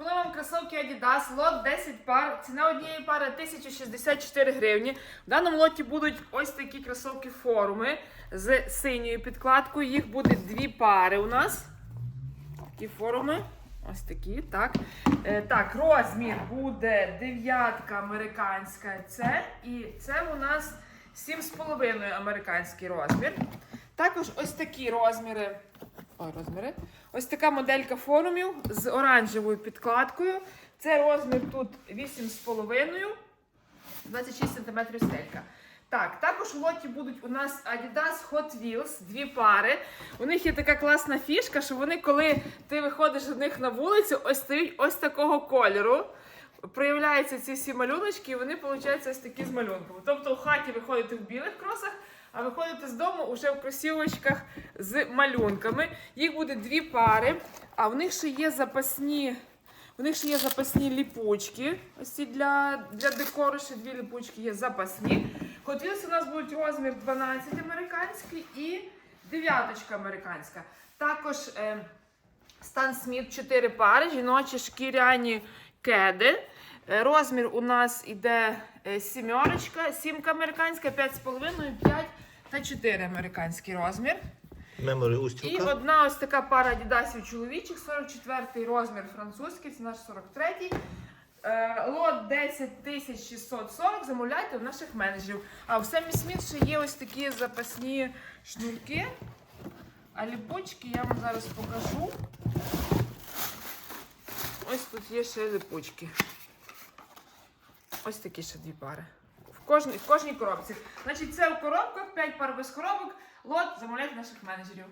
Пропоную вам кросовки Adidas, лот 10 пар. Ціна однієї пари 1064 гривні. В даному лоті будуть ось такі кросовки форуми з синьою підкладкою. Їх буде дві пари у нас. Такі форуми. Ось такі, так. Е, так, розмір буде дев'ятка американська. Це і це у нас 7,5 американський розмір. Також ось такі розміри. Ой, розміри. Ось така моделька форумів з оранжевою підкладкою. Це розмір тут 8,5, 26 см стелька. Так, також в лоті будуть у нас Adidas Hot Wheels, дві пари. У них є така класна фішка, що вони, коли ти виходиш з них на вулицю, ось стають ось такого кольору. Проявляються ці всі малюночки, і вони виходять ось такі з малюнками. Тобто у хаті виходите в білих кросах, а виходите з дому уже в кросівочках з малюнками. Їх буде дві пари, а в них ще є запасні. У них ще є запасні ліпучки. Ось ці для, для декору ще дві ліпучки є запасні. Wheels у нас будуть розмір 12 американський і дев'яточка американська. Також е, Стан Сміт 4 пари, жіночі шкіряні кеди. Е, Розмір у нас іде е, сімерочка, сімка американська, 5,5, 5 та 4 американський розмір. І одна ось така пара адідасів чоловічих, 44 розмір французький, це наш 43. Е, Лот 10640, замовляйте у наших менеджерів. А в Семі Сміт ще є ось такі запасні шнурки. А ліпучки я вам зараз покажу. Ось тут є ще липучки. Ось такі ще дві пари. В кожній, в кожній коробці. Значить, це в коробках, 5 пар без коробок. Лот замовляйте наших менеджерів.